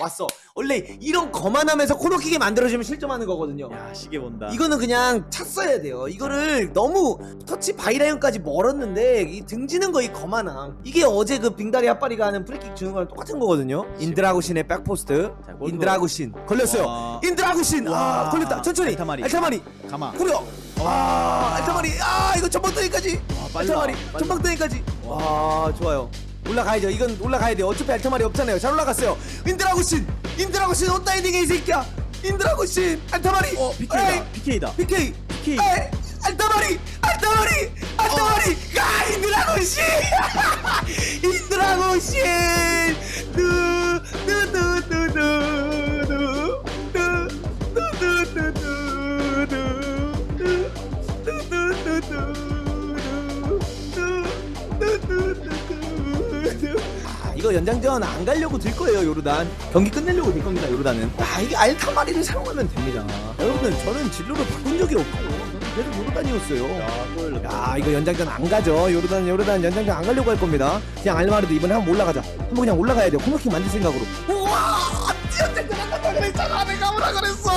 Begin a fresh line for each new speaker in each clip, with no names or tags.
왔어. 원래 이런 거만하면서 코너킥에 만들어주면 실점하는 거거든요.
야 시계 본다.
이거는 그냥 찼어야 돼요. 이거를 너무 터치 바이라인까지 멀었는데 이 등지는 거 이 거만함. 이게 어제 그 빙다리 핫바리가 하는 프리킥 주는 거랑 똑같은 거거든요. 인드라구신의 백포스트.
자, 골키퍼.
인드라구신 걸렸어요.
와.
인드라구신. 아
와.
걸렸다. 천천히.
알타마리.
알타마리.
가마.
구려. 아 알타마리. 아 이거 전방등이까지.
와, 빨라,
알타마리.
빨라.
전방등이까지. 와 좋아요. 올라가야죠. 이건 올라가야 돼요. 어차피 알타마리 없잖아요. 잘 올라갔어요. 인드라구신. 인드라구신 온다 헤딩해 이 새끼야. 인드라구신. 알타마리.
어 PK다. PK다.
PK.
PK.
에이, 알타마리. 알타마리. 알타마리. 가 인드라구신. 인드라구신. 아, 이거 연장전 안 가려고 들 거예요 요르단. 경기 끝내려고 될 겁니다 요르단은. 아 이게 알타마리를 사용하면 됩니다. 여러분들 저는 진로를 바꾼 적이 없고 저는 계속 요르단이었어요.
야
이거 연장전 안 가죠. 요르단 요르단 연장전 안 가려고 할 겁니다. 그냥 알마르도 이번에 한번 올라가자. 한번 그냥 올라가야 돼요. 코너킥 만들 생각으로. 우와! 연장전 안 간다 그랬잖아 내가 뭐라 그랬어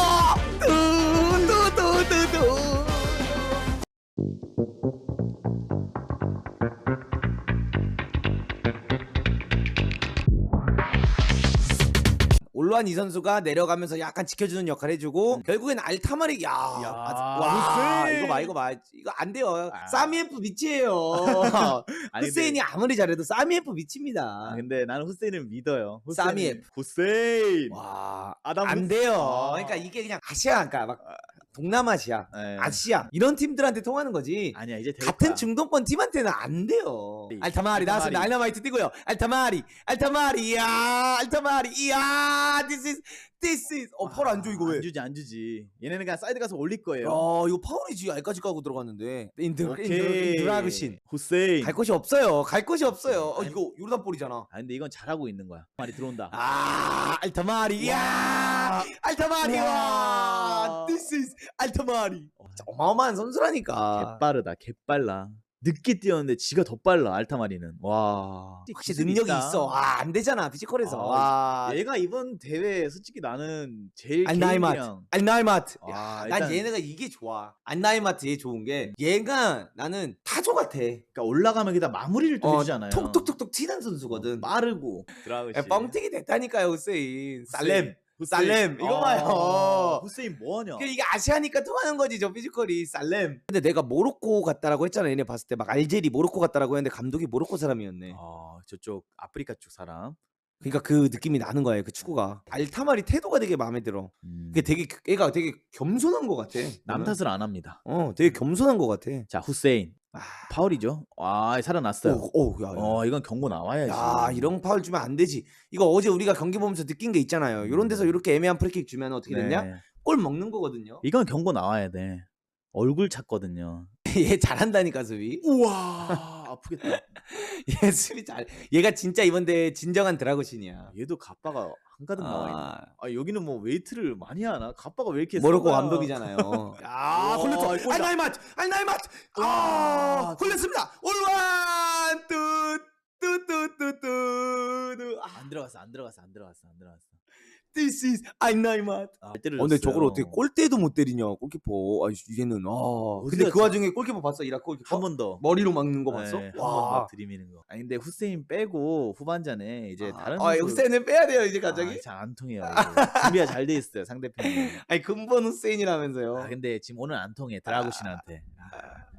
올로한 이 선수가 내려가면서 약간 지켜주는 역할 해주고 결국엔 알타마리 야,
야,
와
후세인.
이거 봐 이거 봐 이거 안 돼요
아.
사미에프 미치예요
아니,
후세인이 아무리 잘해도 사미에프 미칩니다
아, 근데 나는 후세인을 믿어요. 후세인.
사미에프.
후세인.
와
아담
안
후세-
돼요
아.
그러니까 이게 그냥 아시아 그러니까 막 동남아시아
네.
아시아 이런 팀들한테 통하는 거지
아니야 이제 될
같은
거야.
중동권 팀한테는 안 돼요.
네.
알타마리 나왔습니다.
알타마리.
알라마이트 뛰고요. 알타마리, 알타마리, 이야, 알타마리, 이야, this is, this is. 어, 파울 안 줘, 이거 왜?
안 주지 안 주지. 얘네는 그냥 사이드 가서 올릴
야,
거예요.
이거 파울이지. 알까지 까고 들어갔는데. 인드,
오케이.
인드라그신.
후세인.
갈 곳이 없어요. 갈 곳이 없어요. 어, 이거 요르단 볼이잖아.
아 근데 이건 잘하고 있는 거야. 말이 들어온다.
아, 알타마리, 이야, 알타마리, 와,
와.
this is 알타마리.
어,
진짜 어마어마한 선수라니까.
개빠르다. 개빨라. 늦게 뛰었는데 지가 더 빨라 알타마리는. 와.
확실히 능력이
있다.
있어. 아, 안 되잖아. 피지컬에서.
아,
와.
얘가 이번 대회 솔직히 나는 제일
알나이마트.
개인기랑
알나이마트.
아, 일단-
난 얘네가 이게 좋아. 알나이마트 얘 좋은 게 얘가 나는 타조 같아.
그러니까 올라가면 그다 마무리를 또
어,
해주잖아요.
톡톡톡톡 튀는 선수거든.
빠르고. 드라그시.
야, 뻥튀기 됐다니까요, 후세인. 살렘. 살렘. 이거
아,
봐요.
후세인 뭐하냐?
그 이게 아시아니까 통하는 거지 저 피지컬이 살렘. 근데 내가 모로코 같다라고 했잖아. 얘네 봤을 때 막 알제리 모로코 같다라고 했는데 감독이 모로코 사람이었네.
아 저쪽 아프리카 쪽 사람.
그러니까 그 느낌이 나는 거예요. 그 축구가. 알타마리 태도가 되게 마음에 들어.
음,
그게 되게 얘가 되게 겸손한 것 같아.
남 탓을 안 합니다.
어, 되게 겸손한 것 같아.
자 후세인
아,
파울이죠. 와 살아났어요.
오, 오, 야, 야.
어 이건 경고 나와야지.
야 이런 파울 주면 안 되지. 이거 어제 우리가 경기 보면서 느낀 게 있잖아요. 이런 데서 이렇게 애매한 프리킥 주면 어떻게 됐냐?
네.
골 먹는 거거든요.
이건 경고 나와야 돼. 얼굴 찼거든요.
얘 잘한다니까 수비.
우와 아프겠다.
얘 수비 잘. 얘가 진짜 이번 대회 진정한 드라고신이야.
얘도 가빠가 한가득 나와 있네.
아,
아 여기는 뭐 웨이트를 많이 하나? 가빠가 왜 이렇게
모로코
썩어요?
감독이잖아요. 야
와,
걸렸어.
골이다.
알나이맛, 알나이맛. 아
와,
걸렸습니다. 올완 뚜뚜 뚜 뚜 뚜. 아,
안 들어갔어 안 들어갔어 안 들어갔어 안 들어갔어.
This is 알나이맛.
아,
어, 근데 저걸 어떻게. 골대도 못 때리냐 골키퍼. 아 얘는 아. 근데 그 와중에 골키퍼 봤어 이라크 골키퍼.
한번 더.
머리로 막는 거 봤어?
네, 한번
와.
막 들이미는 거. 아니 근데 후세인 빼고 후반전에 이제 다른
아, 후세인은 빼야 돼요 이제 갑자기.
잘안 통해요. 이거. 준비가 잘 돼 있어요 상대편이.
아니 근본 후세인이라면서요.
아 근데 지금 오늘 안 통해 드라구신한테. 아,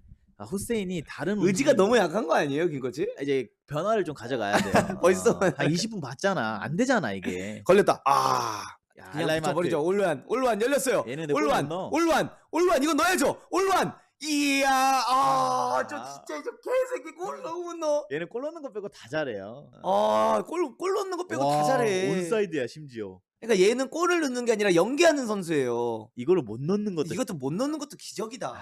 후세인이 다른
의지가
움직임-
너무 약한 거 아니에요, 김코치?
이제 변화를 좀 가져가야 돼요.
벌써?
어, 한 20분 봤잖아. 안 되잖아 이게.
걸렸다. 아.
야,
그냥
알라이마트.
붙여버리죠. 올루안, 올루안 열렸어요.
얘는 근데 골
올루안,
못 넣어.
올루안, 올루안 이거 넣어야죠. 올루안. 이야, 아, 저
아.
진짜 저 개새끼 골 너무 못 넣어.
얘는 골 넣는 거 빼고 다 잘해요.
아, 골, 골 넣는 거 빼고 다
와,
잘해.
온사이드야 심지어.
그러니까 얘는 골을 넣는 게 아니라 연기하는 선수예요.
이거를 못 넣는 것도
이것도 못 넣는 것도 기적이다.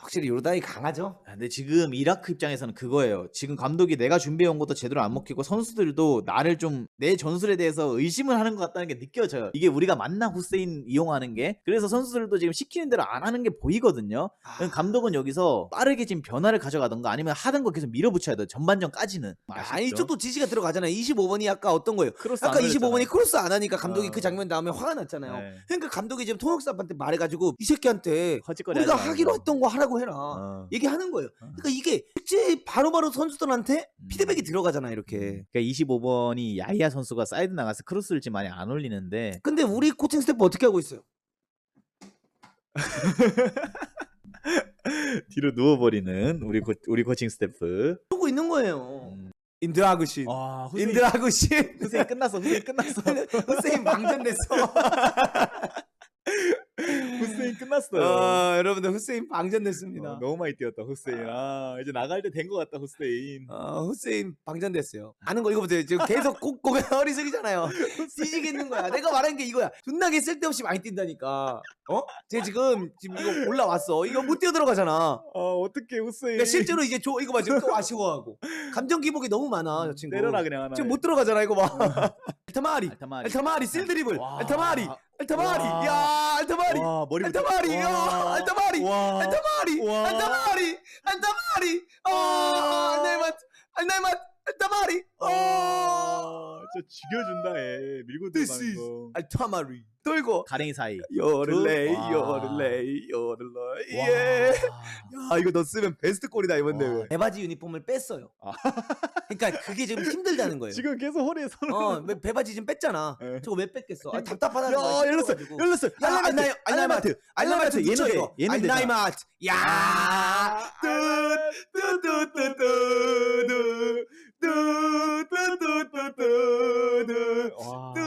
확실히 요르단이 강하죠.
아, 근데 지금 이라크 입장에서는 그거예요. 지금 감독이 내가 준비해온 것도 제대로 안 먹히고 선수들도 나를 좀 내 전술에 대해서 의심을 하는 것 같다는 게 느껴져요. 이게 우리가 만나 후세인 이용하는 게 그래서 선수들도 지금 시키는 대로 안 하는 게 보이거든요.
아...
감독은 여기서 빠르게 지금 변화를 가져가던가 아니면 하던 거 계속 밀어붙여야 돼요. 전반전까지는.
아, 아쉽죠? 아니 쪽도 지시가 들어가잖아요. 25번이 아까 어떤 거예요? 아까 25번이 크로스 안 하니까 감독이
어...
그 장면 다음에 화가 났잖아요.
네.
그러니까 감독이 지금 통역사한테 말해가지고 이 새끼한테 우리가 하기로 했던 거 하라고 하라고 해라.
어.
얘기하는 거예요.
어.
그러니까 이게 실제 바로바로 선수들한테
음.
피드백이 들어가잖아, 이렇게. 음.
그러니까 25번이 야이야 선수가 사이드 나가서 크로스를 지금 많이 안 올리는데
근데 우리 코칭 스태프 어떻게 하고 있어요?
뒤로 누워버리는 우리 코, 우리 코칭 스태프.
그러고 있는 거예요.
음.
인드라 구신.
아, 후세인,
인드라 구신.
후세인 끝났어. 후세인 끝났어.
후세인 망전됐어.
끝났어요.
아, 여러분들 후세인 방전됐습니다.
어, 너무 많이 뛰었다 후세인. 아. 아, 이제 나갈 때 된 것 같다 후세인.
아, 어, 후세인 방전됐어요. 아는 거 이거보세요. 지금 계속 꼭 고개 허리숙이잖아요. 뒤지겠는 거야. 내가 말한 게 이거야. 존나게 쓸데없이 많이 뛴다니까. 어? 제 지금 지금 이거 올라왔어. 이거 못 뛰어 들어가잖아.
아, 어, 어떻게 후세인?
그러니까 실제로 이제 저 이거 봐 지금 또 아쉬워하고 감정 기복이 너무 많아 저 친구.
내려라 그냥 하나.
지금 못 들어가잖아 이거 봐. 음. 알타마리
알타마리,
알타마리 실드립을
와.
알타마리 알타마리
와.
야 알타마리
와, 머리
알타마리 야 와. 알타마리
와.
알타마리
와.
알타마리 알타마리 와. 어 날맛 날맛 알타마리 어
와, 진짜 죽여준다 얘 밀고 들어가는 거
알타마리 돌고
가랭이 사이.
요를레이
와.
요를레이 요를레이
와.
예. 야 이거 너 쓰면 베스트 골이다 이번 대회. 배바지 유니폼을 뺐어요.
아.
그러니까 그게 지금 힘들다는 거예요.
지금 계속 허리에 손을.
어, 배바지 지금 뺐잖아.
예.
저거 왜 뺐겠어? 아, 답답하다는 거야.
열렸어
열렸어. 알라마트 알라마트, 알라마트 알라마트 얘네 이거.
얘네
알라마트 야. 뚜뚜뚜뚜뚜뚜뚜뚜뚜뚜뚜 와. 뚜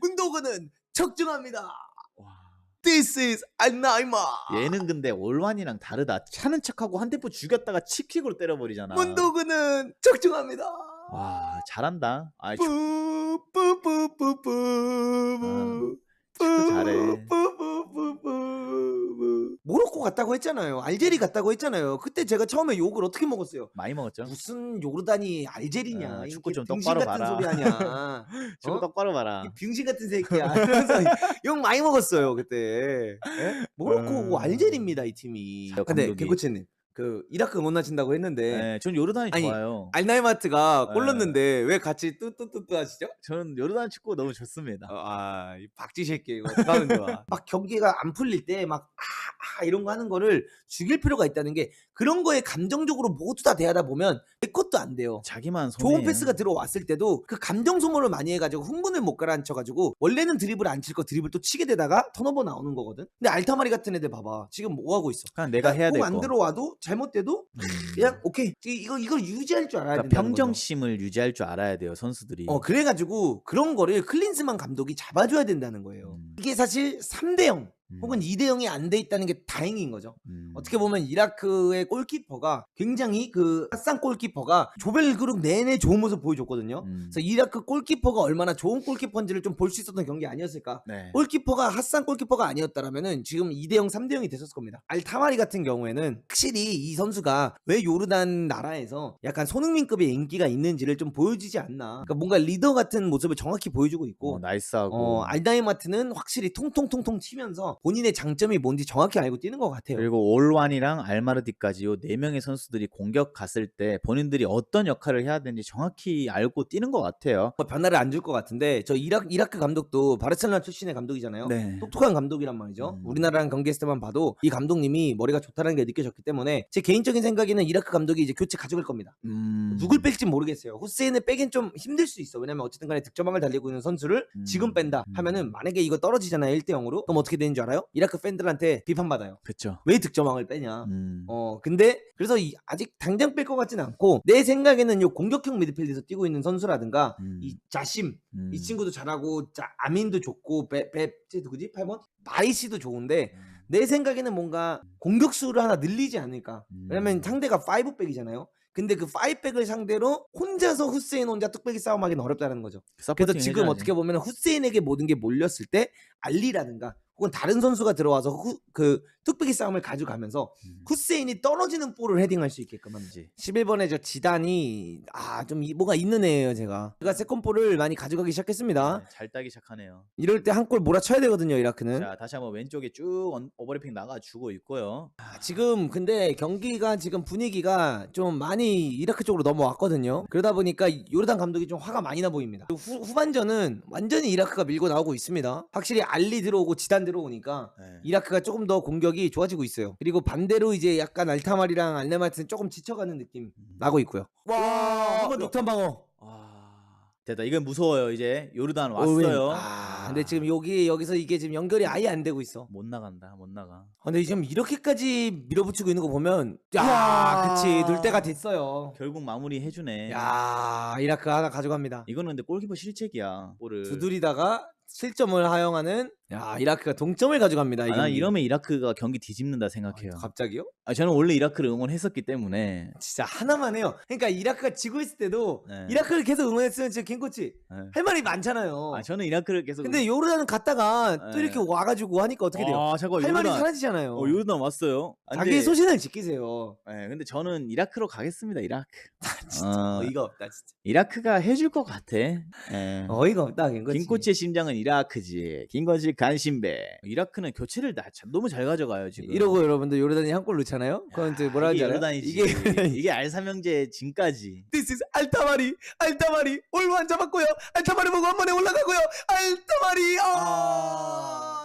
문도근은 적중합니다. This is 안나이마.
얘는 근데 올완이랑 다르다. 차는 척하고 한 템포 죽였다가 치킥으로 때려버리잖아.
문도근은 적중합니다.
와 잘한다. 아이,
뿌뿌뿌뿌뿌.
축구 잘해.
뿌뿌뿌뿌뿌. 모로코 갔다고 했잖아요. 알제리 갔다고 했잖아요. 그때 제가 처음에 욕을 어떻게 먹었어요?
많이 먹었죠.
무슨 요르단이 알제리냐?
아,
이
축구 좀
병신
똑바로
같은
봐라.
소리 하냐?
축구
어?
똑바로 봐라.
이 병신 같은 새끼야. 이러면서 욕 많이 먹었어요 그때. 예? 모로코고
음.
알제리입니다 이 팀이.
저
근데
감독이.
개코치님 그 이라크 응원하신다고 했는데
네, 전 요르단이
아니,
좋아요.
알나이마트가 골
네.
넣는데 왜 같이 뚜뚜뚜뚜 하시죠?
저는 요르단 축구 너무 좋습니다.
어, 아, 이 박쥐 새끼 이거 어떡하면 좋아. 막 경기가 안 풀릴 때 막 아, 아, 이런 거 하는 거를 죽일 필요가 있다는 게 그런 거에 감정적으로 모두 다 대하다 보면 내 것도 안 돼요.
자기만 손해.
좋은 패스가 들어왔을 때도 그 감정 소모를 많이 해가지고 흥분을 못 가라앉혀가지고 원래는 드리블 안칠 거 드리블 또 치게 되다가 턴오버 나오는 거거든. 근데 알타마리 같은 애들 봐봐. 지금 뭐 하고 있어?
그냥 내가 해야 될 거.
들어와도 잘못돼도
음.
그냥 오케이 이거 이걸 유지할 줄 알아야
그러니까
된다는 거죠.
평정심을 유지할 줄 알아야 돼요 선수들이.
어 그래가지고 그런 거를 클린스만 감독이 잡아줘야 된다는 거예요.
음.
이게 사실 3대 0
음.
혹은 2대 0이 안 돼 있다는 게 다행인 거죠.
음.
어떻게 보면 이라크의 골키퍼가 굉장히 그 핫산 골키퍼가 조별 그룹 내내 좋은 모습 보여줬거든요.
음.
그래서 이라크 골키퍼가 얼마나 좋은 골키퍼인지를 좀 볼 수 있었던 경기 아니었을까?
네.
골키퍼가 핫산 골키퍼가 아니었다라면은 지금 2대 0, 3대 0이 됐었을 겁니다. 알 타마리 같은 경우에는 확실히 이 선수가 왜 요르단 나라에서 약간 손흥민급의 인기가 있는지를 좀 보여주지 않나. 그러니까 뭔가 리더 같은 모습을 정확히 보여주고 있고
어, 나이스하고.
어, 알다이 마트는 확실히 통통통통 치면서 본인의 장점이 뭔지 정확히 알고 뛰는 것 같아요.
그리고 올완이랑 알마르디까지 요네 명의 선수들이 공격 갔을 때 본인들이 어떤 역할을 해야 되는지 정확히 알고 뛰는 것 같아요.
뭐 변화를 안 줄 것 같은데 저 이라크, 이라크 감독도 바르셀로나 출신의 감독이잖아요.
네.
똑똑한 감독이란 말이죠.
음.
우리나라랑 경기했을 때만 봐도 이 감독님이 머리가 좋다는 게 느껴졌기 때문에 제 개인적인 생각에는 이라크 감독이 이제 교체 가져갈 겁니다.
음.
누굴 뺄지 모르겠어요. 후세인을 빼긴 좀 힘들 수 있어. 왜냐면 어쨌든 간에 득점왕을 달리고 있는 선수를
음.
지금 뺀다
음.
하면은 만약에 이거 떨어지잖아요. 1대 0으로. 그럼 어떻게 되는 줄 알아요? 이라크 팬들한테 비판받아요.
그쵸.
왜 득점왕을 빼냐.
음.
어 근데 그래서 이- 아직 당장 뺄 것 같지는 않고 내 생각에는 요 공격형 미드필드에서 뛰고 있는 선수라든가
음.
이 자심
음.
이 친구도 잘하고 자, 아민도 좋고 베베 누구지 8번 마이시도 좋은데 내 생각에는 뭔가 공격수를 하나 늘리지 않을까
음.
왜냐면 상대가 5백이잖아요 근데 그 5백을 상대로 혼자서 후세인 혼자 뚝배기 싸움하기는 어렵다는 거죠 그래서
서포팅
지금
해줘야지.
어떻게 보면 후세인에게 모든 게 몰렸을 때 알리라든가 혹은 다른 선수가 들어와서 후, 그 뚝배기 싸움을 가져가면서
음.
후세인이 떨어지는 볼을 헤딩할 수 있게끔 합니다. 11번에 저 지단이 아 좀 뭐가 있는 애예요 제가. 제가 세컨볼을 많이 가져가기 시작했습니다.
네, 잘 따기 시작하네요.
이럴 때 한 골 몰아쳐야 되거든요 이라크는.
자 다시 한번 왼쪽에 쭉 언- 오버래핑 나가주고 있고요.
아, 지금 근데 경기가 지금 분위기가 좀 많이 이라크 쪽으로 넘어왔거든요. 그러다 보니까 요르단 감독이 좀 화가 많이 나 보입니다. 후, 후반전은 완전히 이라크가 밀고 나오고 있습니다. 확실히 알리 들어오고 지단 들어오니까
네.
이라크가 조금 더 공격이 좋아지고 있어요. 그리고 반대로 이제 약간 알타말이랑 알레마트는 조금 지쳐가는 느낌
음.
나고 있고요. 와, 한번
야.
녹탄 방어.
아 됐다. 이건 무서워요. 이제 요르단. 왔어요.
아, 근데 지금 여기 여기서 이게 지금 연결이 아예 안 되고 있어.
못 나간다. 못 나가.
아, 근데 지금 이렇게까지 밀어붙이고 있는 거 보면 야,
우와.
그치 들 때가 됐어요.
결국 마무리 해주네.
야, 이라크 하나 가져갑니다.
이거는 근데 골키퍼 실책이야. 볼을.
두드리다가 실점을 하용하는 야, 이라크가 동점을 가져갑니다.
아, 이난
경기.
이러면 이라크가 경기 뒤집는다 생각해요.
아, 갑자기요?
아, 저는 원래 이라크를 응원했었기 때문에.
진짜 하나만 해요. 그러니까 이라크가 지고 있을 때도
네.
이라크를 계속 응원했으면 진짜 김코치
네.
할 말이 많잖아요.
아, 저는 이라크를 계속.
근데 요르단 갔다가 또
네.
이렇게 와가지고 하니까 어떻게 돼요?
아, 잠깐
할 말이
요르단.
사라지잖아요.
어, 요르단 왔어요. 아,
자기 의
근데-
소신을 지키세요.
네, 근데 저는 이라크로 가겠습니다. 이라크.
진짜
어,
어이가 없다 진짜.
이라크가 해줄 것 같아. 예.
어이가 없다 김코치.
김코치의 심장은 이라크지. 김거지 간신배. 이라크는 교체를 다 참- 너무 잘 가져가요 지금.
이러고 여러분들 요르단이 한 골 넣잖아요. 그건 또 뭐라
이게
알아요?
요르단이지.
이게
이게 알사명제 진까지.
This is 알타마리 알타마리 올완 잡았고요 알타마리 보고 한 번에 올라가고요 알타마리 아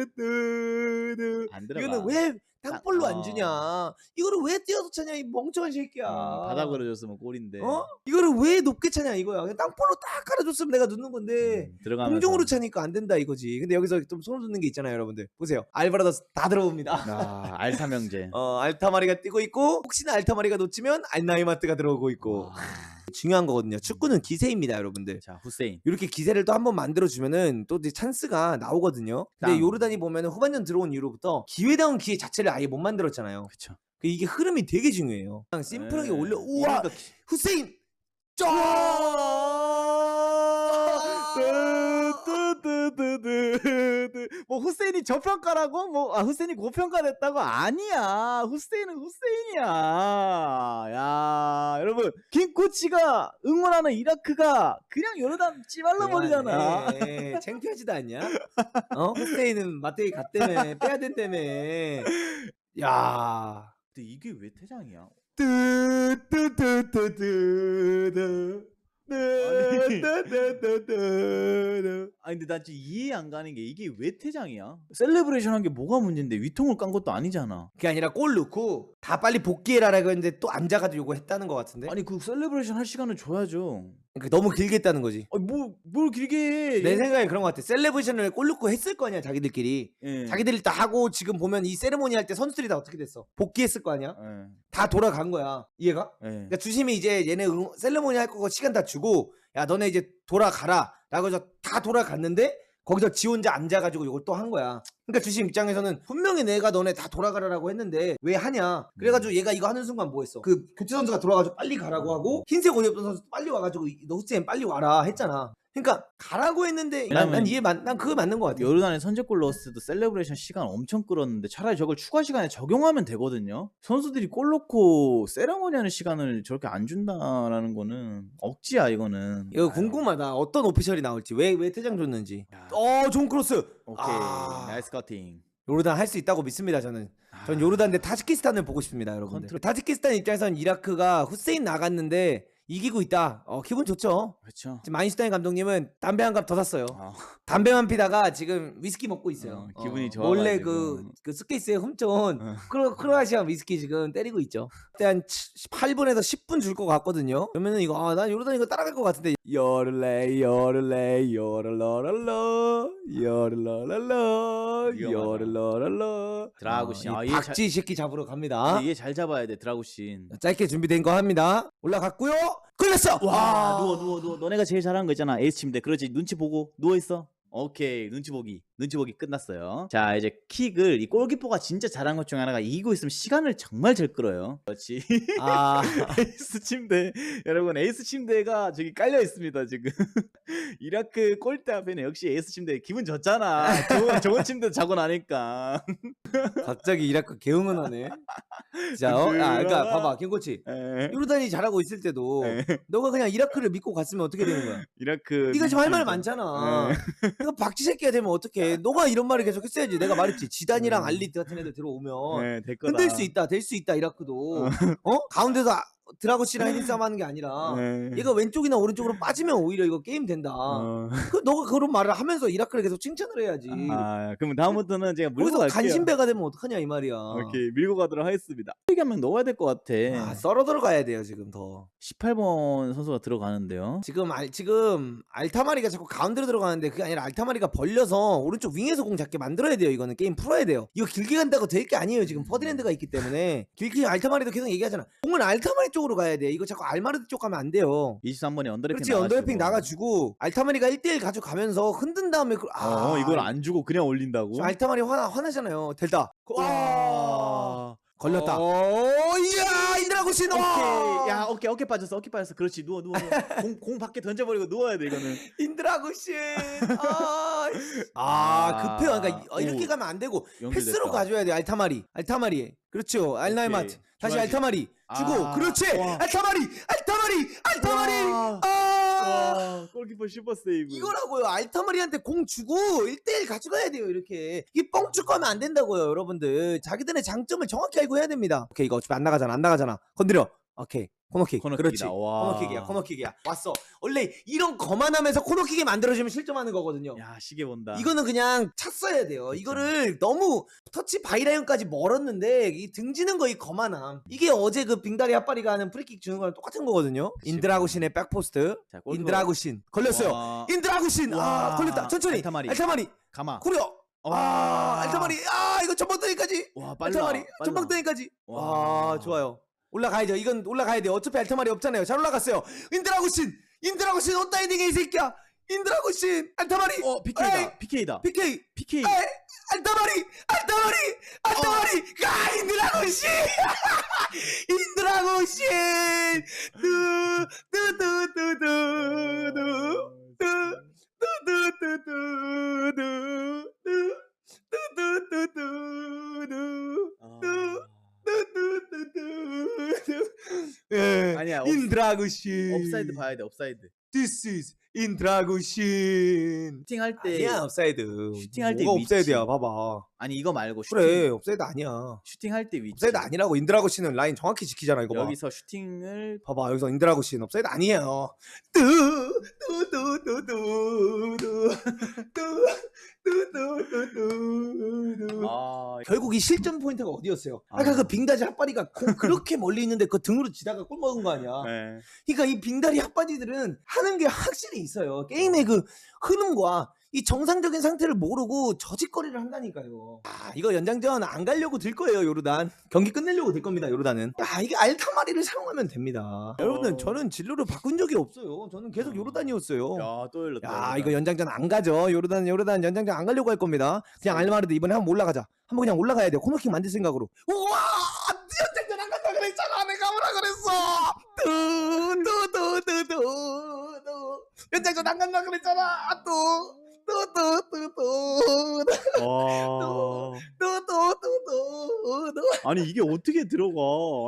뚜뚜뚜뚜뚜
안 들어가.
이거는 왜 땅볼로
아,
안
어.
주냐 이거를 왜 뛰어서 차냐 이 멍청한 새끼야
음, 바닥으로 줬으면 골인데.
어 이거를 왜 높게 차냐 이거야 그냥 땅볼로 딱 깔아줬으면 내가 넣는 건데
음, 들어가면서.
공중으로 차니까 안 된다 이거지 근데 여기서 좀 손을 붓는 게 있잖아요 여러분들 보세요 알바라도스 다 들어옵니다
아, 알사명제.
어 알타마리가 뛰고 있고 혹시나 알타마리가 놓치면 알나이마트가 들어오고 있고
와.
중요한 거거든요. 축구는 기세입니다, 여러분들.
자 후세인.
이렇게 기세를 또 한번 만들어 주면은 또 이제 찬스가 나오거든요. 근데
땅.
요르단이 보면은 후반전 들어온 이후로부터 기회다운 기회 자체를 아예 못 만들었잖아요.
그쵸.
그 이게 흐름이 되게 중요해요. 그냥 심플하게
네.
올려 우와
기-
후세인 쪼
뭐 후세인이 저평가라고? 뭐 아, 후세인이 고평가됐다고? 아니야. 후세인은 후세인이야. 야, 여러분 김코치가 응원하는 이라크가 그냥 요르단 찌발라 버리잖아.
창피하지도 않냐? 어 후세인은 마테이 갔다며 빼야 된다며. 야.
근데 이게 왜 퇴장이야?
뚜뚜뚜뚜뚜뚜.
아니.
뚜뚜뚜뚜뚜.
아니 근데 나 지금 이해 안 가는 게 이게 왜 퇴장이야? 셀레브레이션 한 게 뭐가 문제인데 위통을 깐 것도 아니잖아.
그게 아니라 골 넣고 다 빨리 복귀해라라고 했는데 또 앉아가지고 요거 했다는 것 같은데.
아니 그 셀레브레이션 할 시간을 줘야죠.
그러니까 너무 길게 했다는 거지.
아니 뭐 뭘 길게 해.
내 생각에 그런 것 같아. 셀레브레이션을 골 넣고 했을 거 아니야 자기들끼리.
예.
자기들이 다 하고 지금 보면 이 세레모니 할 때 선수들이 다 어떻게 됐어? 복귀했을 거 아니야?
예.
다 돌아간 거야. 이해가?
예.
그러니까 주심이 이제 얘네 응- 셀레모니 할 거고 시간 다 주고 야 너네 이제 돌아가라 라고 해서 다 돌아갔는데 거기서 지 혼자 앉아가지고 이걸 또 한 거야. 그러니까 주심 입장에서는 분명히 내가 너네 다 돌아가라라고 했는데 왜 하냐? 그래가지고 얘가 이거 하는 순간 뭐 했어? 그 교체 선수가 돌아가지고 빨리 가라고 하고 흰색 옷 입던 선수 빨리 와가지고 이- 너 후세인 빨리 와라 했잖아 그러니까 가라고 했는데 난, 난 이해 만, 난 그거 맞는 것 같아
요르단에 선제골 넣었을 때도 셀레브레이션 시간 엄청 끌었는데 차라리 저걸 추가 시간에 적용하면 되거든요. 선수들이 골 넣고 세레모니 하는 시간을 저렇게 안 준다라는 거는 억지야 이거는.
이거
아유.
궁금하다 어떤 오피셜이 나올지 왜 왜 퇴장 줬는지
야.
어 존 크로스
오케이.
아.
나이스 커팅.
요르단 할 수 있다고 믿습니다 저는 전 요르단 대 타지키스탄을 보고 싶습니다, 여러분들.
컨트롤.
타지키스탄 입장에서는 이라크가 후세인 나갔는데 이기고 있다. 어, 기분 좋죠.
그렇죠.
지금 마인슈타인 감독님은 담배 한 갑 더 샀어요.
아,
담배만 피다가 지금 위스키 먹고 있어요.
어, 기분이
어,
좋아가지고.
원래 그, 그 스케이스에 훔쳐온
어.
크로, 크로아시아 위스키 지금 때리고 있죠. 그때 한 8분에서 10분 줄 것 같거든요. 그러면은 이거 아, 난 요르단 이거 따라갈 것 같은데. 요르레 요르러럴러 요르러럴러
위험하다.
요르러럴러
드라구신.
아,
아,
이 박쥐 새끼 잡으러 갑니다.
얘잘 잡아야 돼 드라구신.
짧게 준비된 거 합니다. 올라갔고요. 걸렸어.
와 누워 누워 누워. 너네가 제일 잘하는 거 있잖아. 에이스 침대. 그렇지 눈치 보고 누워 있어. 오케이 눈치 보기 눈치 보기 끝났어요. 자 이제 킥을 이 골키퍼가 진짜 잘한 것 중에 하나가 이기고 있으면 시간을 정말 잘 끌어요. 그렇지.
아
에이스 침대 여러분 에이스 침대가 저기 깔려 있습니다 지금 이라크 골대 앞에는 역시 에이스 침대 기분 좋잖아 좋은, 좋은 침대 자고 나니까
갑자기 이라크 개응원하네. 자, 어? 아, 그러니까 봐봐, 김코치.
에,
요르단이 잘하고 있을 때도
에,
너가 그냥 이라크를 믿고 갔으면 어떻게 되는 거야?
이라크
네가 지금 할 말. 많잖아.
네.
내가 박쥐 새끼가 되면 어떡해? 너가 이런 말을 계속 했어야지. 내가 말했지. 지단이랑
음.
알리트 같은 애들 들어오면
네, 될 거다.
흔들 수 있다, 될 수 있다 이라크도. 어? 가운데서 아- 드라고 씨랑 헤딩 싸움 하는 게 아니라
네.
얘가 왼쪽이나 오른쪽으로 빠지면 오히려 이거 게임 된다.
어.
그 너가 그런 말을 하면서 이라크를 계속 칭찬을 해야지.
아, 그럼 다음부터는 제가 밀고
거기서
갈게요.
간신배가 되면 어떡하냐 이 말이야.
오케이 밀고 가도록 하겠습니다. 여기 한명 넣어야 될 것 같아.
아, 썰어 들어가야 돼요 지금 더.
18번 선수가 들어가는데요.
지금 알 지금 알타마리가 자꾸 가운데로 들어가는데 그게 아니라 알타마리가 벌려서 오른쪽 윙에서 공 잡게 만들어야 돼요. 이거는 게임 풀어야 돼요. 이거 길게 간다고 될 게 아니에요. 지금 퍼디랜드가 있기 때문에 길게 알타마리도 계속 얘기하잖아. 공은 알타마리 쪽 으로 가야 돼. 이거 자꾸 알마르드 쪽 가면 안 돼요.
23번이 언더래핑
그렇지 언더래핑 나가주고 알타마리가 1대1 가져가면서 흔든 다음에 그, 아
어, 이걸 안 주고 그냥 올린다고?
지금 알타마리 화나 화나잖아요. delta. 와
와.
걸렸다.
어,
이야 인드라 고신
오케이. 야, 어깨 어깨 빠졌어. 어깨 빠졌어. 그렇지. 누워 누워. 누워. 공, 공 밖에 던져 버리고 누워야 돼, 이거는.
인드라고 신. 아, 아 급해요. 그러니까 이- 어, 이렇게
오.
가면 안 되고
연결됐다.
패스로 가줘야 돼 알타마리 알타마리 그렇죠 알나이마트
오케이.
다시
좋아야지.
알타마리 주고
아,
그렇지
와.
알타마리 알타마리 알타마리
와.
아
와, 골키퍼 슈퍼 세이브.
이거라고요 알타마리한테 공 주고 1대1 가져가야 돼요 이렇게 이게 뻥쭉 가면 안 된다고요 여러분들 자기들의 장점을 정확히 알고 해야 됩니다 오케이 이거 어차피 안 나가잖아 안 나가잖아 건드려 오케이 코너킥
코너킥이다.
그렇지
와.
코너킥이야 코너킥이야 왔어 원래 이런 거만하면서 코너킥이 만들어지면 실점하는 거거든요
야, 시계 본다.
이거는 그냥 찼어야 돼요. 이거를 너무 터치 바이라인까지 멀었는데 이 등지는 거 이 거만함. 이게 어제 그 빙다리 핫바리가 하는 프리킥 주는 거랑 똑같은 거거든요.
그치.
인드라구신의 백포스트.
자, 골키퍼.
인드라구신 걸렸어요.
와.
인드라구신 아
와.
걸렸다. 천천히.
알타마리.
알타마리.
가마.
구려. 아 알타마리. 아 이거 전방등이까지.
와, 빨라.
알타마리.
빨라.
전방등이까지.
와.
와 좋아요. 올라가야죠. 이건 올라가야 돼요. 어차피 알타마리 없잖아요. 잘 올라갔어요. 인드라구신. 인드라구신 온다이딩에 이 새끼야. 인드라구신. 알타마리.
어,
에이.
PK다. PK다.
PK.
PK.
에이, 알타마리 알타마리 알타마리 가인드라고신 인드라고신 예,
업-
인드라고신
업사이드 봐야 돼. 업사이드.
This is 인드라고신
슈팅할 때
아니야 업사이드
슈팅할 때
뭐가
위치.
업사이드야 봐봐
아니 이거 말고 슈팅.
그래 업사이드 아니야
슈팅할 때 위치.
업사이드 아니라고 인드라고 씨는 라인 정확히 지키잖아 이거 봐.
여기서 슈팅을
봐봐 여기서 인드라고 씨는 업사이드 아니에요. 뚜뚜뚜뚜뚜뚜뚜
아,
결국 이 실전 포인트가 어디였어요?
아.
아까 그 빙다리 핫바디가 공 그렇게 멀리 있는데 그 등으로 지다가 골 먹은 거 아니야?
네.
그러니까 이 빙다리 핫바디들은 하는 게 확실히 있어요. 게임의 그 흐름과 이 정상적인 상태를 모르고 저짓거리를 한다니까요. 아, 이거 연장전 안 가려고 들 거예요, 요르단. 경기 끝내려고 들 겁니다, 요르단은. 야, 이게 알타마리를 사용하면 됩니다. 여러분들, 저는 진로를 바꾼 적이 없어요. 저는 계속 요르단이었어요.
야, 또 열렸다.
야. 이거 연장전 안 가죠. 요르단, 요르단 연장전 안 가려고 할 겁니다. 그냥 알마르드 이번에 한번 올라가자. 한번 그냥 올라가야 돼요. 코너킥 만들 생각으로. 우와! 연장전 안 간다 그랬잖아. 내가 뭐라 그랬어. 뚜 뚜 뚜 뚜 뚜 뚜. 연장전 안 간다 그랬잖아. 뚜. 뚜뚜뚜뚜.
와.
뚜뚜뚜뚜.
아니 이게 어떻게 들어가?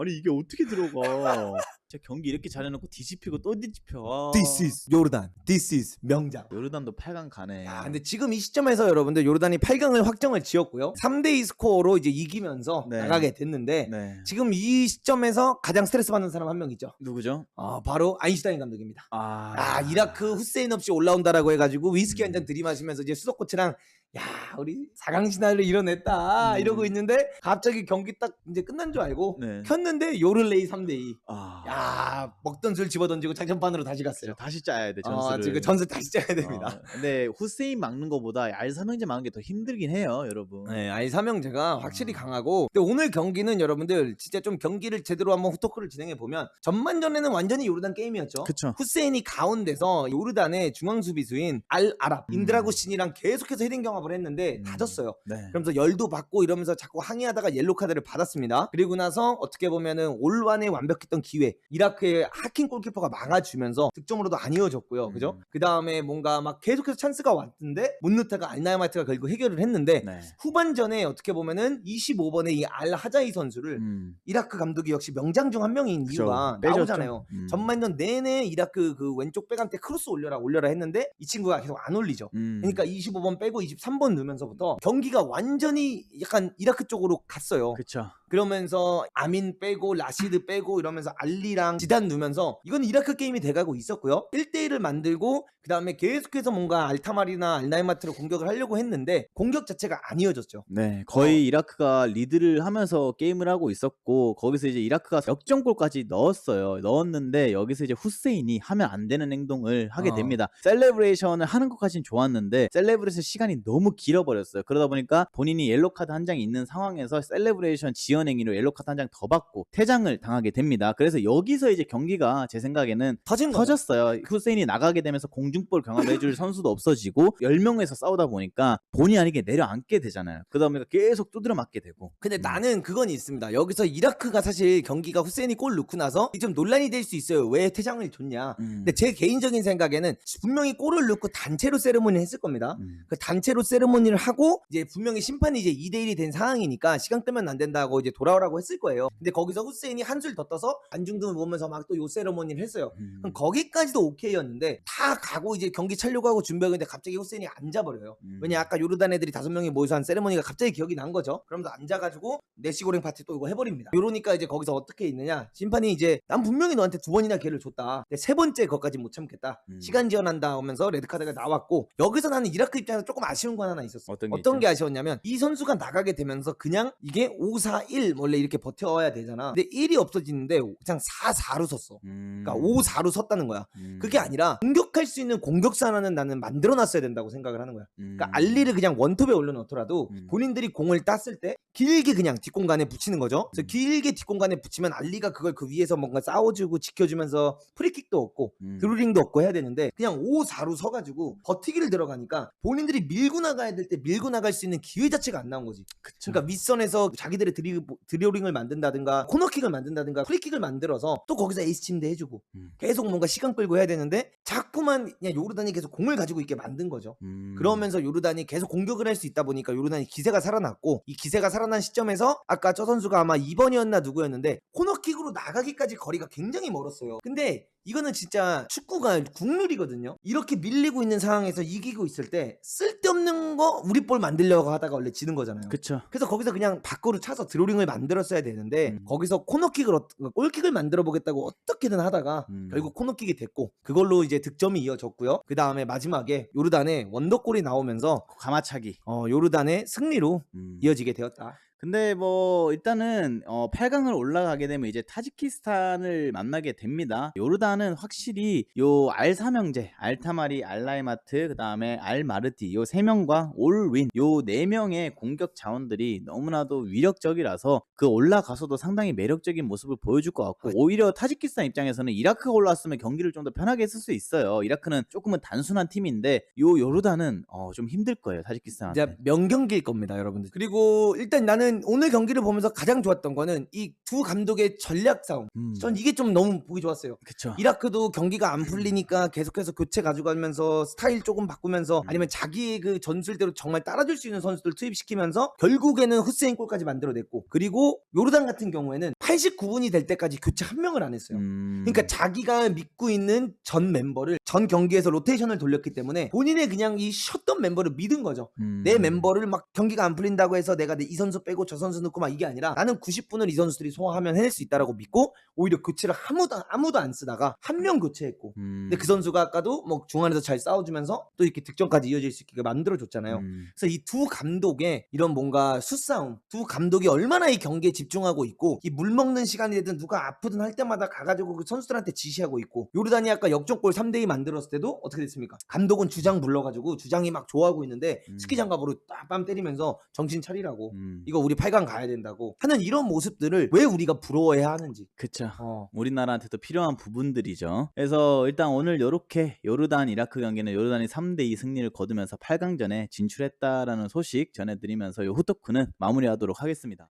아니 이게 어떻게 들어가? 진짜 경기 이렇게 잘해놓고 뒤집히고 또 뒤집혀. 아.
This is 요르단. This is 명장.
요르단도 8강 가네.
야, 근데 지금 이 시점에서 여러분들 요르단이 8강을 확정을 지었고요. 3대2 스코어로 이제 이기면서
네.
나가게 됐는데
네.
지금 이 시점에서 가장 스트레스 받는 사람 한 명 있죠.
누구죠?
아, 바로 아인슈타인 감독입니다.
아,
아, 이라크 후세인 없이 올라온다라고 해가지고 위스키 한 잔 들이마시면서 이제 수석 코치랑 야 우리 4강 신화를 이뤄냈다
음.
이러고 있는데 갑자기 경기 딱 이제 끝난 줄 알고
네.
켰는데 요를레이 3대2
아,
야 먹던 술 집어던지고 장전판으로 다시 갔어요
다시 짜야 돼
어,
전술을.
지금 전술 다시 짜야 됩니다
어, 근데 후세인 막는 거보다 알사명제 막는 게 더 힘들긴 해요, 여러분.
네, 아이 삼형제가 확실히
아.
강하고 근데 오늘 경기는 여러분들 진짜 좀 경기를 제대로 한번 후토크를 진행해 보면 전반전에는 완전히 요르단 게임이었죠.
그쵸.
후세인이 가운데서 요르단의 중앙 수비수인 알 아랍
음.
인드라구신이랑 계속해서 헤딩 경합 을 했는데
음.
다 졌어요.
네.
그러면서 열도 받고 이러면서 자꾸 항의하다가 옐로 카드를 받았습니다. 그리고 나서 어떻게 보면은 올완에 완벽했던 기회 이라크의 하킨 골키퍼가 막아주면서 득점으로도 안 이어졌고요. 그죠?
음.
그 다음에 뭔가 막 계속해서 찬스가 왔는데 문누타가 알나야마트가 결국 해결을 했는데
네.
후반전에 어떻게 보면은 25번의 이 알 하자이 선수를
음.
이라크 감독이 역시 명장 중 한 명인
그쵸.
이유가. 나오잖아요.
음.
전반전 내내 이라크 그 왼쪽 백한테 크로스 올려라 올려라 했는데 이 친구가 계속 안 올리죠.
음.
그러니까 25번 빼고 23번 넣으면서부터 경기가 완전히 약간 이라크 쪽으로 갔어요.
그쵸.
그러면서 아민 빼고 라시드 빼고 이러면서 알리랑 지단 넣으면서 이건 이라크 게임이 돼가고 있었고요. 1대1을 만들고 그 다음에 계속해서 뭔가 알타마리나 알나이마트를 공격을 하려고 했는데 공격 자체가 안 이어졌죠.
네, 거의 이라크가 리드를 하면서 게임을 하고 있었고 거기서 이제 이라크가 역전골까지 넣었어요. 넣었는데 여기서 이제 후세인이 하면 안 되는 행동을 하게
어.
됩니다. 셀레브레이션을 하는 것까진 좋았는데 셀레브레이션 시간이 너무 길어버렸어요. 그러다 보니까 본인이 옐로 카드 한 장이 있는 상황에서 셀레브레이션 지연 행위로 옐로 카드 한 장 더 받고 퇴장을 당하게 됩니다. 그래서 여기서 이제 경기가 제 생각에는
터진.
터졌어요. 후세인이 나가게 되면서 공중볼 경합을 해줄 선수도 없어지고 10명에서 싸우다 보니까 본의 아니게 내려앉게 되잖아요. 그러다 보니까 계속 두드려 맞게 되고.
근데
음.
나는 그건 있습니다. 여기서 이라크가 사실 경기가 후세인이 골 넣고 나서 좀 논란이 될 수 있어요. 왜 퇴장을 줬냐.
음.
근데 제 개인적인 생각에는 분명히 골을 넣고 단체로 세레모니를 했을 겁니다.
음.
그 단체로 세레모니를 하고 이제 분명히 심판이 이제 2대 1이 된 상황이니까 시간 끄면 안 된다고 이제 돌아오라고 했을 거예요. 근데 거기서 후세인이 한술 더 떠서 안중등을 보면서 막 또 요 세레모니를 했어요.
음.
그럼 거기까지도 오케이였는데 다 가고 이제 경기 차려고 하고 준비하고 있는데 갑자기 후세인이 앉아버려요.
음.
왜냐 아까 요르단 애들이 다섯 명이 모여서 한 세레모니가 갑자기 기억이 난 거죠. 그러면서 앉아가지고 내시고랭 파티 또 이거 해버립니다. 이러니까 이제 거기서 어떻게 있느냐 심판이 이제 난 분명히 너한테 두 번이나 기회를 줬다. 근데 세 번째 거까지 못 참겠다.
음.
시간 지연한다 하면서 레드 카드가 나왔고 여기서 나는 이라크 입장에서 조금 아쉬운 건 하나 있었어.
어떤 게
어떤? 게 아쉬웠냐면 이 선수가 나가게 되면서 그냥 이게 5, 4, 1 원래 이렇게 버텨야 되잖아. 근데 1이 없어지는데 그냥 4, 4로 섰어.
음.
그러니까 5, 4로 섰다는 거야.
음.
그게 아니라 공격할 수 있는 공격수 하나는 나는 만들어 놨어야 된다고 생각을 하는 거야.
음.
그러니까 알리를 그냥 원톱에 올려놓더라도
음.
본인들이 공을 땄을 때 길게 그냥 뒷공간에 붙이는 거죠. 그래서
음.
길게 뒷공간에 붙이면 알리가 그걸 그 위에서 뭔가 싸워주고 지켜주면서 프리킥도 얻고
음.
드루링도 얻고 해야 되는데 그냥 5, 4로 서가지고 버티기를 들어가니까 본인들이 밀고 나가야 될 때 밀고 나갈 수 있는 기회 자체가 안 나온 거지.
그쵸.
그러니까 밑선에서 자기들의 드리, 드리오링을 만든다든가 코너킥을 만든다든가 프리킥을 만들어서 또 거기서 에이스 침대 해주고
음.
계속 뭔가 시간 끌고 해야 되는데 자꾸만 그냥 요르단이 계속 공을 가지고 있게 만든 거죠.
음.
그러면서 요르단이 계속 공격을 할 수 있다 보니까 요르단이 기세가 살아났고 이 기세가 살아난 시점에서 아까 저 선수가 아마 2번이었나 누구였는데 코너킥으로 나가기까지 거리가 굉장히 멀었어요. 근데 이거는 진짜 축구가 국룰이거든요. 이렇게 밀리고 있는 상황에서 이기고 있을 때 쓸데없는 거 우리 볼 만들려고 하다가 원래 지는 거잖아요.
그쵸.
그래서 거기서 그냥 밖으로 차서 드 로링을 만들었어야 되는데
음.
거기서 코너킥을 어- 골킥을 만들어 보겠다고 어떻게든 하다가
음.
결국 코너킥이 됐고 그걸로 이제 득점이 이어졌고요. 그 다음에 마지막에 요르단의 원더골이 나오면서
가마차기.
어, 요르단의 승리로
음.
이어지게 되었다.
근데 뭐 일단은 어 8강을 올라가게 되면 이제 타지키스탄을 만나게 됩니다. 요르단은 확실히 요 알사명제, 알타마리, 알라이마트, 그다음에 알마르티 요 세 명과 올윈 요 네 명의 공격 자원들이 너무나도 위력적이라서 그 올라가서도 상당히 매력적인 모습을 보여줄 것 같고 오히려 타지키스탄 입장에서는 이라크가 올라왔으면 경기를 좀 더 편하게 했을 수 있어요. 이라크는 조금은 단순한 팀인데 요 요르단은 어 좀 힘들 거예요. 타지키스탄한테.
명경기일 겁니다, 여러분들. 그리고 일단 나는 오늘 경기를 보면서 가장 좋았던 거는 이 두 감독의 전략 싸움.
음.
전 이게 좀 너무 보기 좋았어요.
그쵸.
이라크도 경기가 안 풀리니까 계속해서 교체 가져가면서 스타일 조금 바꾸면서 아니면 자기의 그 전술대로 정말 따라줄 수 있는 선수들 투입시키면서 결국에는 후세인 골까지 만들어냈고 그리고 요르단 같은 경우에는 89분이 될 때까지 교체 한 명을 안 했어요.
음.
그러니까 자기가 믿고 있는 전 멤버를 전 경기에서 로테이션을 돌렸기 때문에 본인의 그냥 이 쉬었던 멤버를 믿은 거죠.
음.
내 멤버를 막 경기가 안 풀린다고 해서 내가 이 선수 빼고 빼고 저 선수 넣고 막 이게 아니라 나는 90분을 이 선수들이 소화하면 해낼 수 있다라고 믿고 오히려 교체를 아무도 아무도 안 쓰다가 한 명 교체했고
음.
근데 그 선수가 아까도 뭐 중안에서 잘 싸워주면서 또 이렇게 득점까지 이어질 수 있게 만들어줬잖아요.
음.
그래서 이 두 감독의 이런 뭔가 수싸움, 두 감독이 얼마나 이 경기에 집중하고 있고 이 물 먹는 시간이 되든 누가 아프든 할 때마다 가가지고 그 선수들한테 지시하고 있고 요르단이 아까 역전골 3대2 만들었을 때도 어떻게 됐습니까? 감독은 주장 불러가지고 주장이 막 좋아하고 있는데
음.
스키 장 갑으로 딱 빰 때리면서 정신 차리라고
음.
이거 우리 8강 가야 된다고 하는 이런 모습들을 왜 우리가 부러워해야 하는지
그쵸.
어.
우리나라한테도 필요한 부분들이죠. 그래서 일단 오늘 요렇게 요르단 이라크 경기는 요르단이 3대2 승리를 거두면서 8강전에 진출했다라는 소식 전해드리면서 요 후토크는 마무리하도록 하겠습니다.